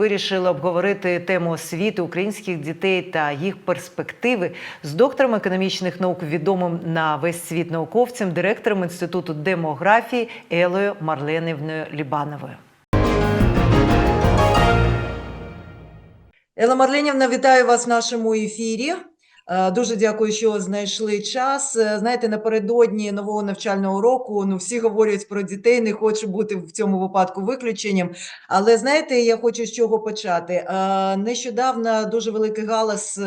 вирішили обговорити тему освіти українських дітей та їх перспективи з доктором економічних наук, відомим на весь світ науковцем, директором інституту демографії Елою Марленівною Лібановою. Ела Марленівна, вітаю вас в нашому ефірі. Е, Дуже дякую, що знайшли час. Е, Знаєте, напередодні нового навчального року ну всі говорять про дітей, не хочу бути в цьому випадку виключенням. Але знаєте, я хочу з чого почати. Е, Нещодавно дуже великий галас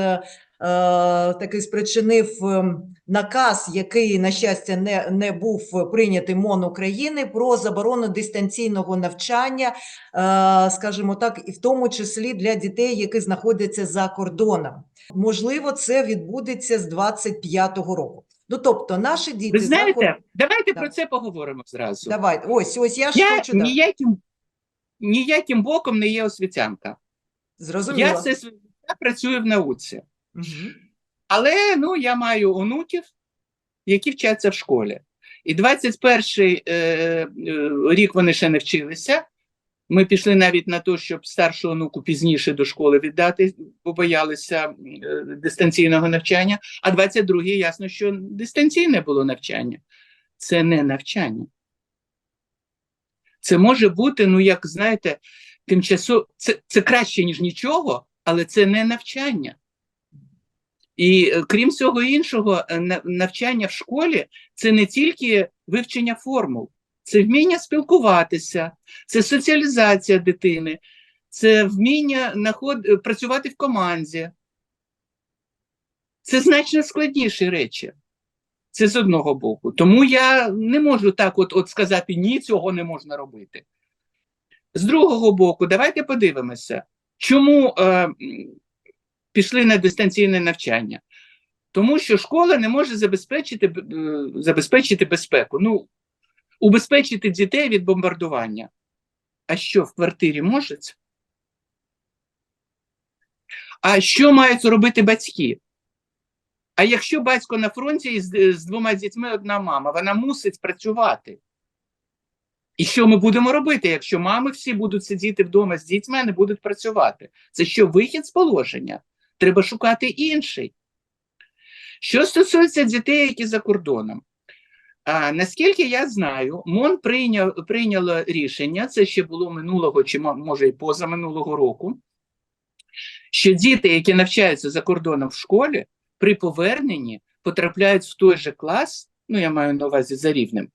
е, е, такий спричинив ем, наказ, який, на щастя, не, не був прийнятий МОН України про заборону дистанційного навчання е, скажімо так, і в тому числі для дітей, які знаходяться за кордоном. Можливо, це відбудеться з 25-го року. Ну, тобто, наші діти Ви знаєте, кор- давайте Да. про це поговоримо зразу. Давайте, ось, ось я ж Я хочу ніяким, ніяким боком не є освітянка. Зрозуміла. Я все життя працюю в науці. Але ну, я маю онуків, які вчаться в школі. І 21-й е, е, рік вони ще не вчилися. Ми пішли навіть на те, щоб старшу онуку пізніше до школи віддати, бо боялися е, дистанційного навчання. А 22-й, ясно, що дистанційне було навчання. Це не навчання. Це може бути, ну, як знаєте, тимчасово, це, це краще, ніж нічого, але це не навчання. І е, крім всього іншого, е, навчання в школі це не тільки вивчення формул, це вміння спілкуватися, це соціалізація дитини, це вміння наход... е, працювати в команді. Це значно складніші речі. Це з одного боку. Тому я не можу так от, от сказати ні, цього не можна робити. З другого боку, давайте подивимося, чому е, пішли на дистанційне навчання. Тому що школа не може забезпечити, е, забезпечити безпеку. Ну, убезпечити дітей від бомбардування. А що в квартирі можуть? А що мають робити батьки? А якщо батько на фронті і з, з двома дітьми одна мама, вона мусить працювати. І що ми будемо робити, якщо мами всі будуть сидіти вдома з дітьми, а не будуть працювати? Це що, вихід з положення? Треба шукати інший. Що стосується дітей, які за кордоном, а, наскільки я знаю, МОН прийняв, прийняло рішення, це ще було минулого чи може і позаминулого року, що діти, які навчаються за кордоном в школі, при поверненні потрапляють в той же клас, ну я маю на увазі за рівнем,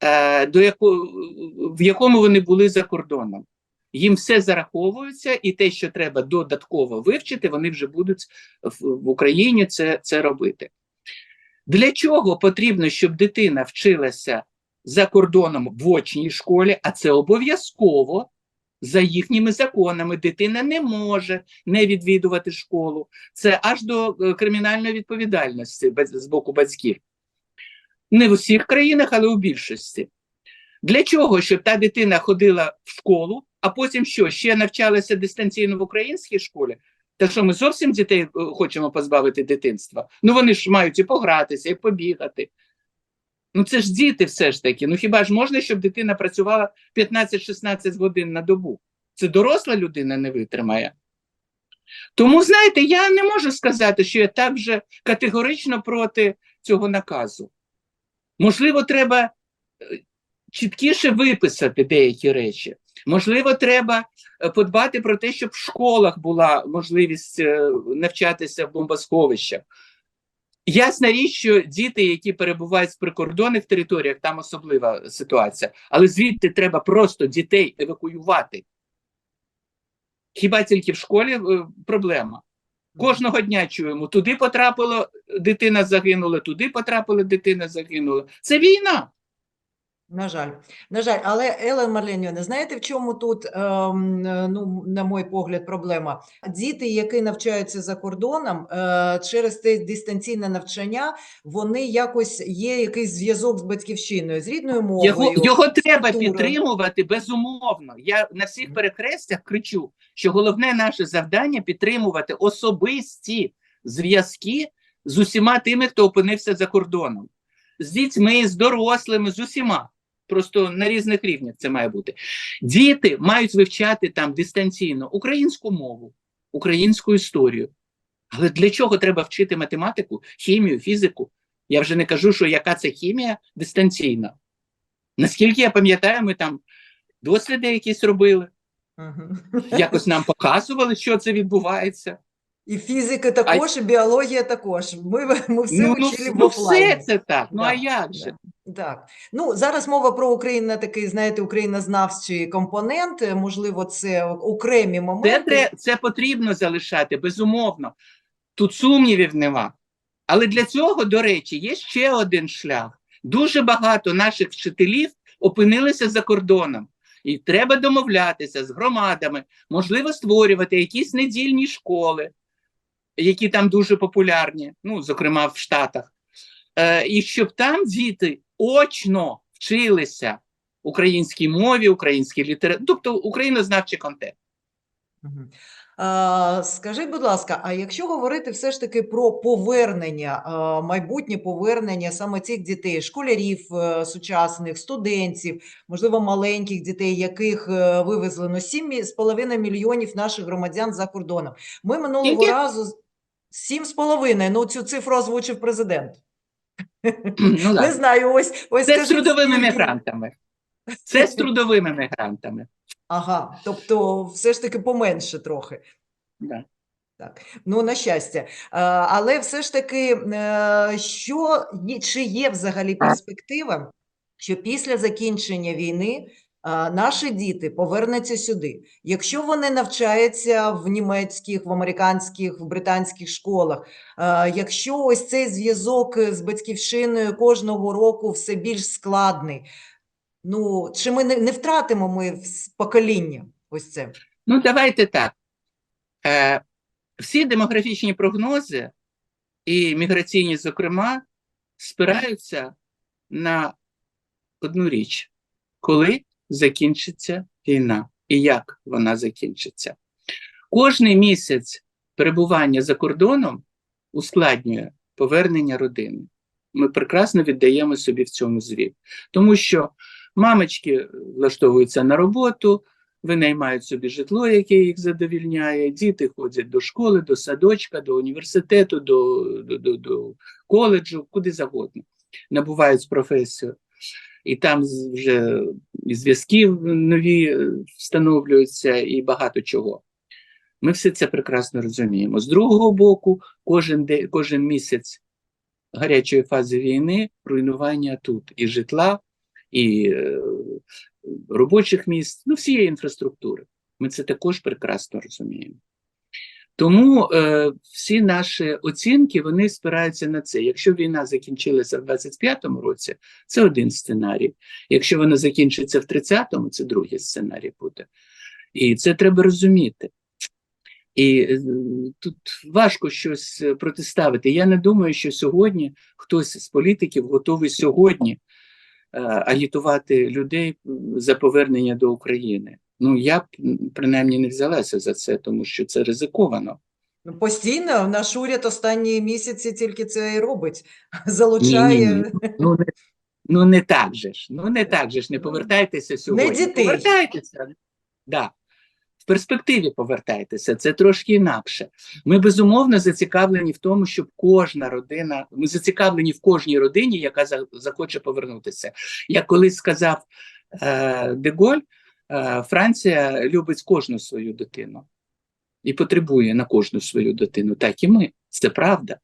е, до яко, в якому вони були за кордоном. Їм все зараховується, і те, що треба додатково вивчити, вони вже будуть в, Україні це, це робити. Для чого потрібно, щоб дитина вчилася за кордоном в очній школі, а це обов'язково за їхніми законами. Дитина не може не відвідувати школу. Це аж до е, кримінальної відповідальності з боку батьків. Не в усіх країнах, але у більшості. Для чого? Щоб та дитина ходила в школу, а потім що? Ще навчалася дистанційно в українській школі? Та що ми зовсім дітей е, хочемо позбавити дитинства? Ну вони ж мають і погратися, і побігати. Ну це ж діти все ж таки. Ну хіба ж можна, щоб дитина працювала 15-16 годин на добу? Це доросла людина не витримає. Тому, знаєте, я не можу сказати, що я так же категорично проти цього наказу. Можливо, треба е, чіткіше виписати деякі речі. Можливо, треба е, подбати про те, щоб в школах була можливість е, навчатися в бомбосховищах. Ясна річ, що діти, які перебувають в прикордонних територіях, там особлива ситуація, але звідти треба просто дітей евакуювати. Хіба тільки в школі е, проблема? Кожного дня чуємо: туди потрапило, дитина загинула, туди потрапила, дитина загинула. Це війна. На жаль, на жаль, але Елен Марленівна, знаєте, в чому тут, ем, ну, на мой погляд, проблема? Діти, які навчаються за кордоном, е, через те дистанційне навчання, вони якось є якийсь зв'язок з батьківщиною, з рідною мовою. Його, його треба культурою. підтримувати безумовно. Я на всіх перехрестях кричу, що головне наше завдання підтримувати особисті зв'язки з усіма тими, хто опинився за кордоном, з дітьми, з дорослими, з усіма. Просто на різних рівнях це має бути. Діти мають вивчати там дистанційно українську мову, українську історію. Але для чого треба вчити математику, хімію, фізику? Я вже не кажу, що яка це хімія дистанційна. Наскільки я пам'ятаю, ми там досліди якісь робили, Мгм. якось нам показували, що це відбувається. І фізика також, і біологія також. Ми, ми все ну, ну, вчили в ну, все це так. Ну Да, а як же? Так, ну зараз мова про Україну такий, знаєте, українознавчий компонент. Можливо, це окремі Це, моменти. тре- це потрібно залишати, безумовно. Тут сумнівів нема. Але для цього, до речі, є ще один шлях. Дуже багато наших вчителів опинилися за кордоном. І треба домовлятися з громадами, можливо, створювати якісь недільні школи, які там дуже популярні, ну, зокрема в Штатах. Е, і щоб там діти очно вчилися українській мові, українській літературі, тобто українознавчий контент. Скажіть, будь ласка, а якщо говорити все ж таки про повернення, майбутнє повернення саме цих дітей, школярів е, сучасних, студентів, можливо, маленьких дітей, яких е, вивезли ну, 7,5 мільйонів наших громадян за кордоном. Ми минулого Скільки? разу з- 7,5, ну цю цифру озвучив президент. Ну, Не знаю, ось, ось Це з трудовими мігрантами. Це з трудовими мігрантами. Ага, тобто все ж таки поменше трохи. Да. Так, ну на щастя. Е, Але все ж таки, е, що чи є взагалі перспектива, що після закінчення війни наші діти повернуться сюди? Якщо вони навчаються в німецьких, в американських, в британських школах, якщо ось цей зв'язок з батьківщиною кожного року все більш складний, ну чи ми не, не втратимо ми покоління? Ось це. Ну, давайте так. Е, всі демографічні прогнози, і міграційні, зокрема, спираються на одну річ: коли закінчиться війна і як вона закінчиться. Кожний місяць перебування за кордоном ускладнює повернення родини. Ми прекрасно віддаємо собі в цьому звіт. Тому що мамочки влаштовуються на роботу, винаймають собі житло, яке їх задовільняє, діти ходять до школи, до садочка, до університету, до, до, до, до коледжу, куди завгодно, набувають професію. І там вже і зв'язки нові е, встановлюються, і багато чого. Ми все це прекрасно розуміємо. З другого боку, кожен, де, кожен місяць гарячої фази війни руйнування тут і житла, і е, робочих місць, ну, всієї інфраструктури. Ми це також прекрасно розуміємо. Тому е, всі наші оцінки вони спираються на це. Якщо війна закінчилася в 25-му році, це один сценарій. Якщо вона закінчиться в 30-му, це другий сценарій буде. І це треба розуміти. І е, тут важко щось е, протиставити. Я не думаю, що сьогодні хтось з політиків готовий сьогодні е, агітувати людей за повернення до України. Ну, я б принаймні не взялася за це, тому що це ризиковано. Ну, Постійно наш уряд останні місяці тільки це і робить. Залучає Ну не, ну не так же ж. Ну не так же ж. Не повертайтеся сьогодні. дітей. Повертайтеся. Да. В перспективі повертайтеся, це трошки інакше. Ми безумовно зацікавлені в тому, щоб кожна родина, ми зацікавлені в кожній родині, яка захоче повернутися. Як колись сказав е, Деголь, Франція любить кожну свою дитину і потребує на кожну свою дитину. Так і ми. Це правда.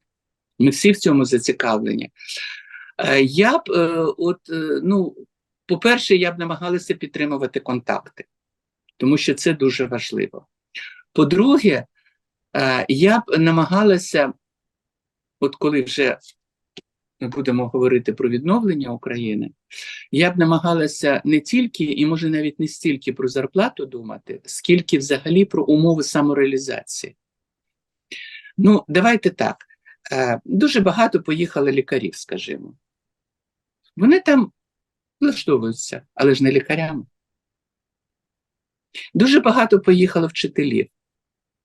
Ми всі в цьому зацікавлені. Е, Я б, е, от, е, ну, по-перше, я б намагалася підтримувати контакти, тому що це дуже важливо. По-друге, е, я б намагалася, от коли вже ми будемо говорити про відновлення України, я б намагалася не тільки і може навіть не стільки про зарплату думати, скільки взагалі про умови самореалізації. Ну, давайте так. Е, Дуже багато поїхали лікарів, скажімо. Вони там влаштовуються, але ж не лікарями. Дуже багато поїхало вчителів.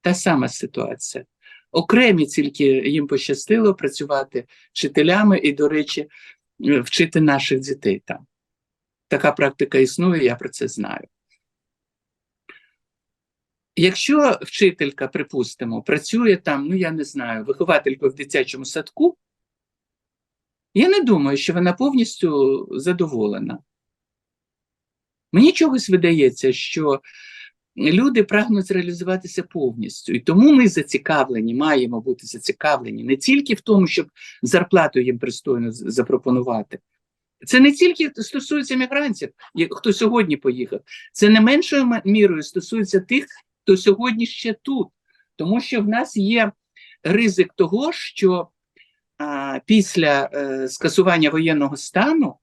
Та сама ситуація. Окремі тільки їм пощастило працювати вчителями і, до речі, е, вчити наших дітей там. Така практика існує, я про це знаю. Якщо вчителька, припустимо, працює там, ну я не знаю, вихователькою в дитячому садку, я не думаю, що вона повністю задоволена. Мені чогось видається, що люди прагнуть реалізуватися повністю. І тому ми зацікавлені, маємо бути зацікавлені не тільки в тому, щоб зарплату їм пристойно запропонувати. Це не тільки стосується мігрантів, хто сьогодні поїхав. Це не меншою мірою стосується тих, хто сьогодні ще тут. Тому що в нас є ризик того, що а, після е, скасування воєнного стану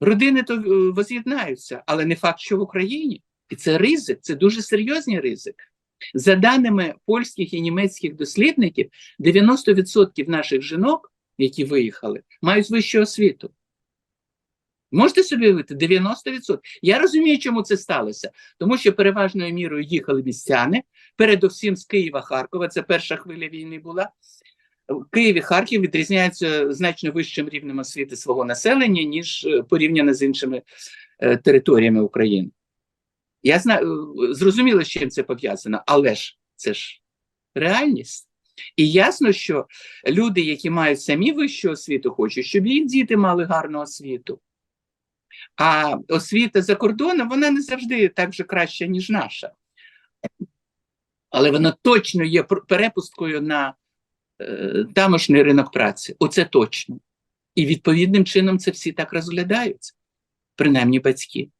родини то е, воз'єднаються, але не факт, що в Україні. І це ризик, це дуже серйозний ризик. За даними польських і німецьких дослідників, 90% наших жінок, які виїхали, мають вищу освіту. Можете собі уявити? 90%. Я розумію, чому це сталося. Тому що переважною мірою їхали містяни, передусім з Києва, Харкова. Це перша хвиля війни була. В Києві Харків відрізняються значно вищим рівнем освіти свого населення, ніж е, порівняно з іншими е, територіями України. Я знаю, е, зрозуміло, з чим це пов'язано, але ж це ж реальність. І ясно, що люди, які мають самі вищу освіту, хочуть, щоб їх діти мали гарну освіту. А освіта за кордоном, вона не завжди так же краща, ніж наша. Але вона точно є перепусткою на е, тамошній ринок праці. Оце точно. І відповідним чином це всі так розглядаються, принаймні батьки.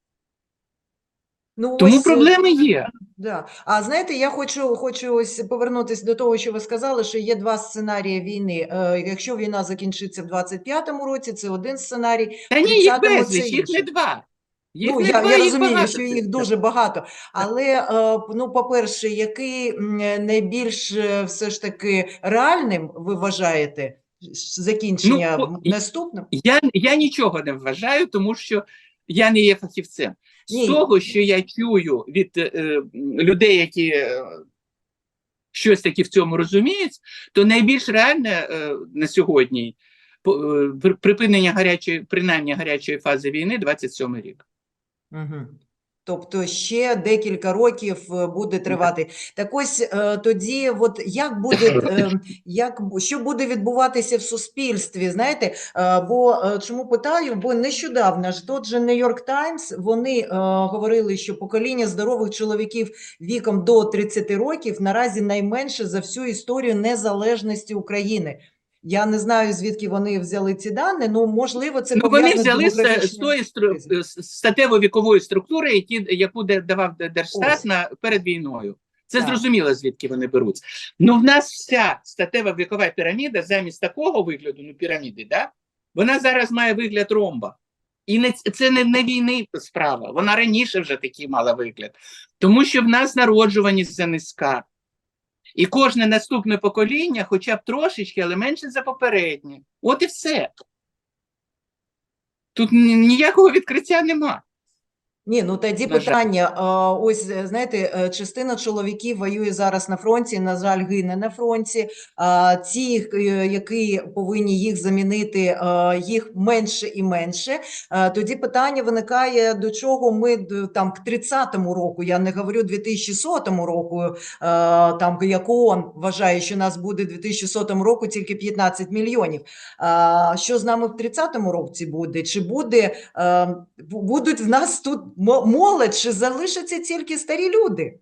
Ну, Тому ось, е, проблеми є. Да. А знаєте, я хочу, хочу ось повернутися до того, що ви сказали, що є два сценарії війни. Е, якщо війна закінчиться в 25-му році, це один сценарій. Та ні, їх безліч, їх не два. Їх ну, не я, два, я їх розумію, багато що їх дуже багато. Але, е, ну, по-перше, який найбільш е, все ж таки реальним ви вважаєте закінчення Ну, наступним? Я, я нічого не вважаю, тому що я не є фахівцем. З того, що я чую від е, людей, які е, щось таки в цьому розуміють, то найбільш реальне е, на сьогодні е, припинення гарячої, принаймні гарячої фази війни 27 рік. Угу. Тобто ще декілька років е, буде тривати. Так ось е, тоді, от як буде, е, як, що буде відбуватися в суспільстві, знаєте, Е, бо чому питаю? Бо нещодавно ж тот же Нью-Йорк Таймс, вони говорили, що покоління здорових чоловіків віком до 30 років наразі найменше за всю історію незалежності України. Я не знаю, звідки вони взяли ці дані, ну можливо, це ну, вони взяли з, з тої стру- статево-вікової структури, які, яку давав Держстат Ось. на, перед війною. Це Так. зрозуміло, звідки вони беруться. Ну, в нас вся статева вікова піраміда замість такого вигляду, ну піраміди, да? вона зараз має вигляд ромба. І не, це не, не війни справа, вона раніше вже такий мала вигляд. Тому що в нас народжуваність занизька. І кожне наступне покоління, хоча б трошечки, але менше за попереднє. От і все. Тут ніякого відкриття нема. Ні, ну тоді На питання. Ось знаєте, е, частина чоловіків воює зараз на фронті, на жаль, гине на фронті. А ті, е, які повинні їх замінити, їх менше і менше. Тоді питання виникає, до чого ми там к 30-му року, я не говорю 2100 року, е, там як ООН вважає, що нас буде 2100 року тільки 15 мільйонів. А що з нами в 30-му році буде? Чи буде будуть в нас тут молодь, чи залишаться тільки старі люди?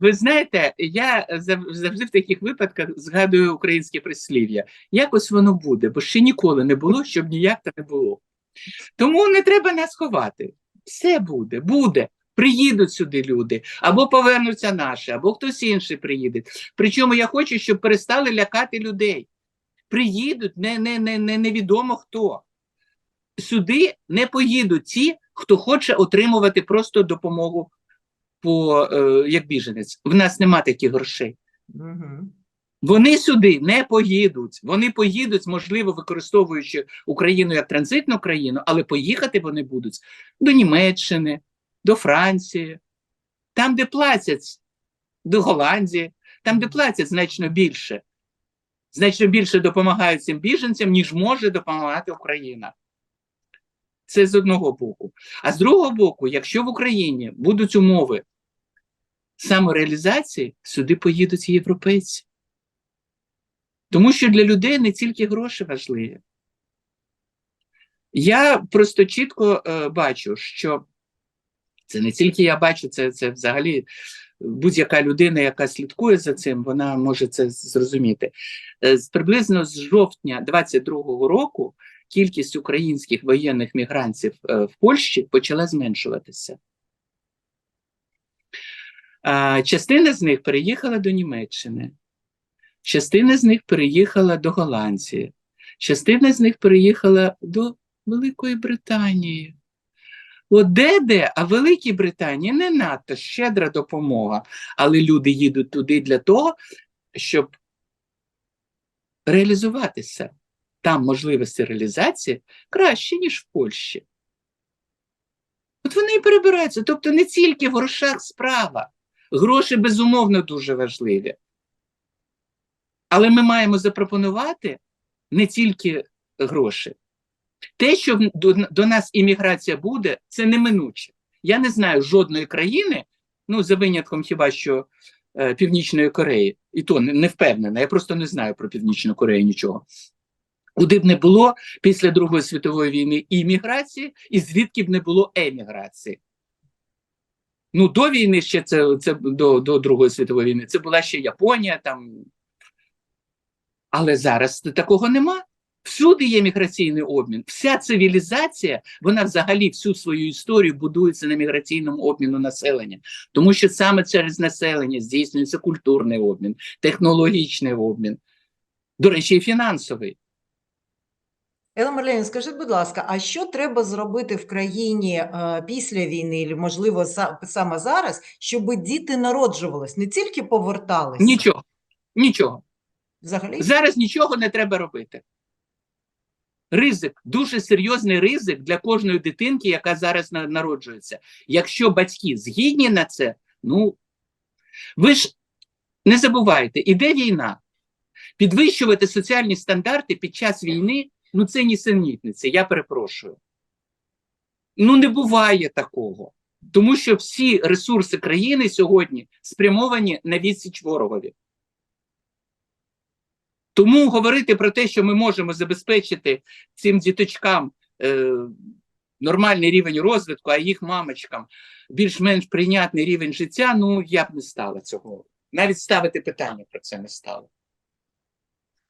Ви знаєте, я завжди в таких випадках згадую українське прислів'я. Якось воно буде, бо ще ніколи не було, щоб ніяк не було. Тому не треба нас ховати. Все буде, буде. Приїдуть сюди люди, або повернуться наші, або хтось інший приїде. Причому я хочу, щоб перестали лякати людей. Приїдуть не, не, не, не, невідомо хто. Сюди не поїдуть ті, хто хоче отримувати просто допомогу по, е, як біженець. В нас нема таких грошей. Угу. Вони сюди не поїдуть. Вони поїдуть, можливо, використовуючи Україну як транзитну країну, але поїхати вони будуть до Німеччини, до Франції, там, де платять, до Голландії, там, де платять значно більше. Значно більше допомагають цим біженцям, ніж може допомагати Україна. Це з одного боку. А з другого боку, якщо в Україні будуть умови самореалізації, сюди поїдуть європейці. Тому що для людей не тільки гроші важливі. Я просто чітко е, бачу, що це не тільки я бачу, це, це взагалі будь-яка людина, яка слідкує за цим, вона може це зрозуміти. Е, приблизно з жовтня 22-го року кількість українських воєнних мігрантів е, в Польщі почала зменшуватися. Частина з них переїхала до Німеччини, частина з них переїхала до Голландії, частина з них переїхала до Великої Британії. От де-де, а в Великій Британії не надто щедра допомога, але люди їдуть туди для того, щоб реалізуватися. Там можливості реалізації краще, ніж в Польщі. От вони і перебираються. Тобто не тільки в грошах справа. Гроші, безумовно, дуже важливі. Але ми маємо запропонувати не тільки гроші. Те, що до, до нас імміграція буде, це неминуче. Я не знаю жодної країни, ну, за винятком хіба що е, Північної Кореї, і то не, не впевнена, я просто не знаю про Північну Корею нічого. Куди б не було після Другої світової війни імміграції, і звідки б не було еміграції. Ну, до війни ще це, це до, до Другої світової війни, це була ще Японія там. Але зараз такого нема. Всюди є міграційний обмін. Вся цивілізація, вона взагалі всю свою історію будується на міграційному обміну населення. Тому що саме через населення здійснюється культурний обмін, технологічний обмін, до речі, і фінансовий. Елла Марлен, скажіть, будь ласка, а що треба зробити в країні е, після війни, і, можливо, са- саме зараз, щоб діти народжувались, не тільки повертались? Нічого, нічого. Взагалі? Зараз нічого не треба робити. Ризик, дуже серйозний ризик для кожної дитинки, яка зараз народжується. Якщо батьки згідні на це, ну ви ж не забувайте, іде війна. Підвищувати соціальні стандарти під час війни ну це нісенітниця, я перепрошую. Ну, не буває такого. Тому що всі ресурси країни сьогодні спрямовані на відсіч ворогові. Тому говорити про те, що ми можемо забезпечити цим діточкам е, нормальний рівень розвитку, а їх мамочкам більш-менш прийнятний рівень життя, ну я б не стала цього. Навіть ставити питання про це не стало.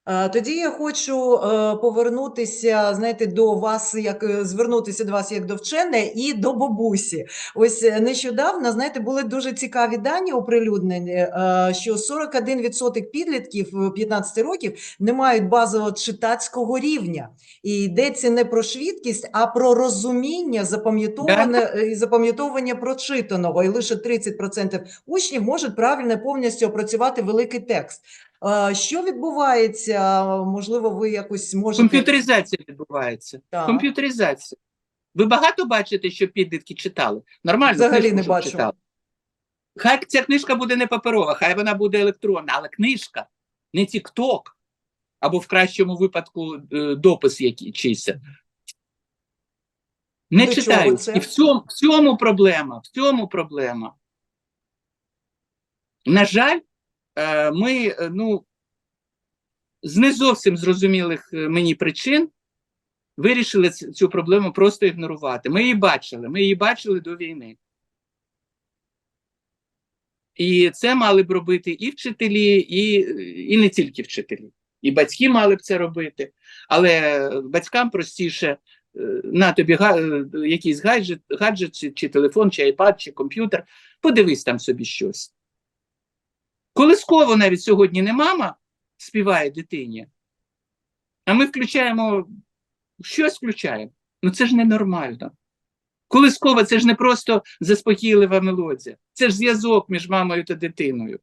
Е, Тоді я хочу е, повернутися, знаєте, до вас, як е, звернутися до вас як до вченої і до бабусі. Ось нещодавно, знаєте, були дуже цікаві дані оприлюднені, що 41% підлітків е, 15 років не мають базового читацького рівня. І йдеться не про швидкість, а про розуміння, запам'ятоване і запам'ятовування прочитаного. І лише 30% учнів можуть правильно повністю опрацювати великий текст. Що відбувається? Можливо, ви якось можете Комп'ютеризація відбувається. Так. Комп'ютеризація. Ви багато бачите, що підлітки читали? Нормально, Взагалі не бачу. читали. Хай ця книжка буде не паперова, хай вона буде електронна, але книжка, не TikTok, або в кращому випадку е, допис який чийсь. Не До читають. І в цьому, в цьому проблема. В цьому проблема. На жаль, ми, е, ну, з не зовсім зрозумілих е, мені причин вирішили цю проблему просто ігнорувати. Ми її бачили, ми її бачили до війни. І це мали б робити і вчителі, і, і не тільки вчителі. І батьки мали б це робити. Але батькам простіше е, на тобі га- е, якийсь гаджет, гаджет чи, чи телефон, чи айпад, чи комп'ютер, подивись там собі щось. Колисково навіть сьогодні не мама співає дитині, а ми включаємо щось включаємо. Ну це ж ненормально. Колискова це ж не просто заспокійлива мелодія, це ж зв'язок між мамою та дитиною.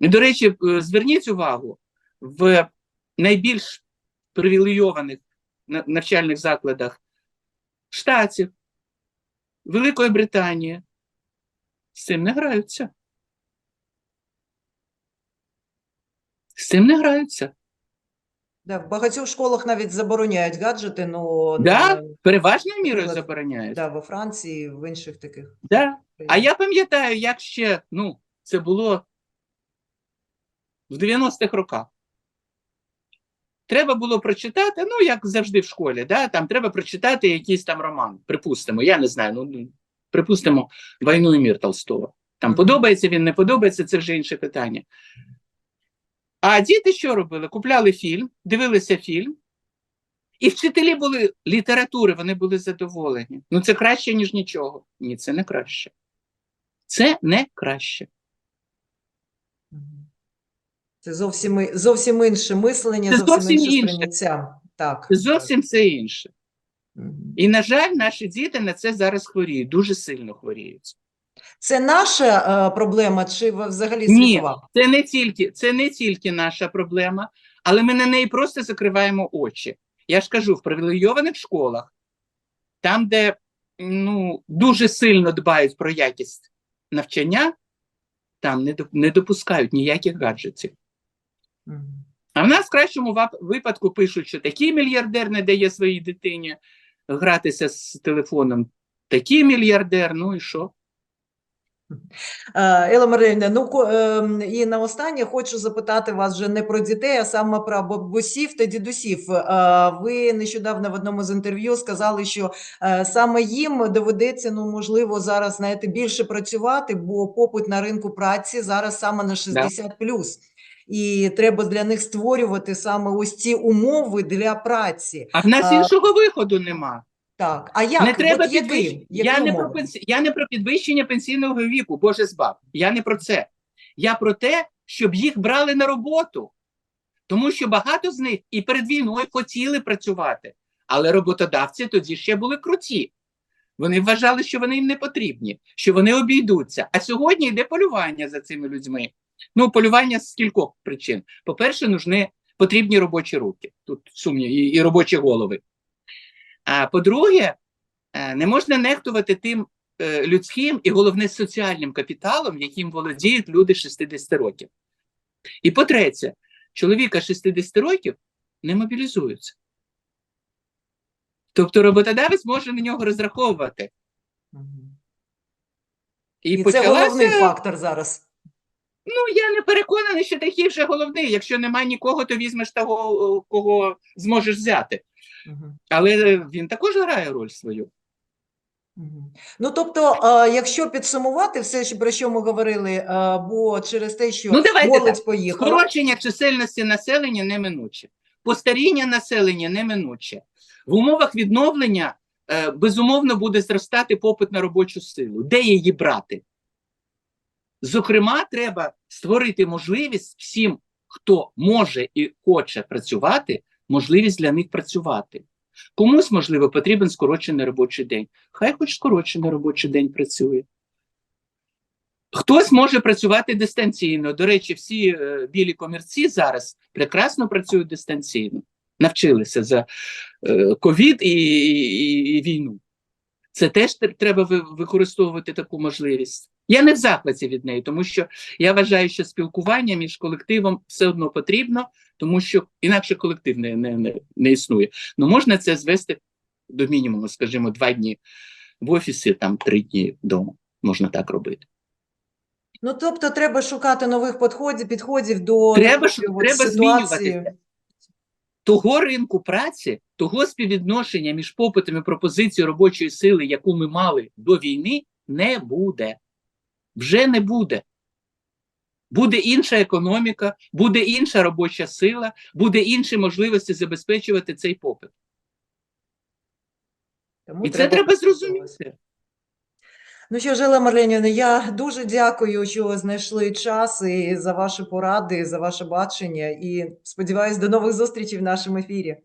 І, до речі, е, зверніть увагу, в найбільш привілейованих навчальних закладах Штатів, Великої Британії з цим не граються. З цим не граються. Да, в багатьох школах навіть забороняють гаджети, ну Да, е, переважною мірою Наприклад, забороняють. да, во Франції, в інших таких. Да. А я пам'ятаю, як ще, ну, це було в 90-х роках. Треба було прочитати, ну, як завжди в школі, да? там треба прочитати якийсь там роман, припустимо, я не знаю, ну, ну, припустимо, «Війну і мір» Толстого. Там Мгм. подобається він, не подобається, це вже інше питання. А діти що робили? Купляли фільм, дивилися фільм, і вчителі були літератури, вони були задоволені. Ну, це краще, ніж нічого. Ні, це не краще. Це не краще. Це зовсім, зовсім інше мислення, Це зовсім, зовсім інше інше. сприйняття. Так, Це зовсім все інше. І, на жаль, наші діти на це зараз хворіють, дуже сильно хворіють. Це наша е, проблема чи взагалі Ні, це не тільки, це не тільки наша проблема, але ми на неї просто закриваємо очі. Я ж кажу, в привілейованих школах, там, де ну, дуже сильно дбають про якість навчання, там не, не допускають ніяких гаджетів. Мгм. А в нас в кращому випадку пишуть, що такий мільярдер не дає своїй дитині гратися з телефоном, такий мільярдер, ну і що? Е, Елла Маринівна, ну ем, і на останнє хочу запитати вас вже не про дітей, а саме про бабусів та дідусів. Е, Ви нещодавно в одному з інтерв'ю сказали, що е, саме їм доведеться, ну можливо, зараз знаєте, більше працювати, бо попит на ринку праці зараз саме на 60 І треба для них створювати саме ось ці умови для праці. А в нас А, іншого виходу нема. Так, а як? не треба От який? підвищення. Які Я не, про пенсі... я не про підвищення пенсійного віку, Боже збав. Я не про це. Я про те, щоб їх брали на роботу. Тому що багато з них і перед війною хотіли працювати, але роботодавці тоді ще були круті. Вони вважали, що вони їм не потрібні, що вони обійдуться. А сьогодні йде полювання за цими людьми. Ну, полювання з кількох причин. По-перше, потрібні робочі руки. Тут сумнів, і, і робочі голови. А по-друге, е, не можна нехтувати тим е, людським і головне соціальним капіталом, яким володіють люди 60 років. І по-третє, чоловіка 60 років не мобілізуються. Тобто роботодавець може на нього розраховувати. І, І це почалася, головний фактор зараз. Ну я не переконаний, що такий вже головний. Якщо немає нікого, то візьмеш того, кого зможеш взяти. Але він також грає роль свою. Ну, тобто, е, якщо підсумувати все, про що ми говорили, е, бо через те, що Ну, давайте молодь поїхала, Скорочення чисельності населення неминуче, постаріння населення неминуче. В умовах відновлення е, безумовно буде зростати попит на робочу силу. Де її брати? Зокрема, треба створити можливість всім, хто може і хоче працювати, можливість для них працювати. Комусь, можливо, потрібен скорочений робочий день. Хай хоч скорочений робочий день працює. Хтось може працювати дистанційно. До речі, всі е, білі комірці зараз прекрасно працюють дистанційно, навчилися за е, і, і, і війну. Це теж треба використовувати таку можливість. Я не в захваті від неї, тому що я вважаю, що спілкування між колективом все одно потрібно, тому що інакше колектив не, не, не, не існує. Ну можна це звести до мінімуму, скажімо, два дні в офісі, там три дні вдома. Можна так робити. ну тобто треба шукати нових підходів, підходів до Треба треба змінюватися. того ринку праці, того співвідношення між попитом і пропозицією робочої сили, яку ми мали до війни, не буде. Вже не буде. Буде інша економіка, буде інша робоча сила, буде інші можливості забезпечувати цей попит. Тому І це треба зрозуміти. Ну що ж, Елла Марленівна, я дуже дякую, що знайшли час і за ваші поради, за ваше бачення. І сподіваюся, до нових зустрічей в нашому ефірі.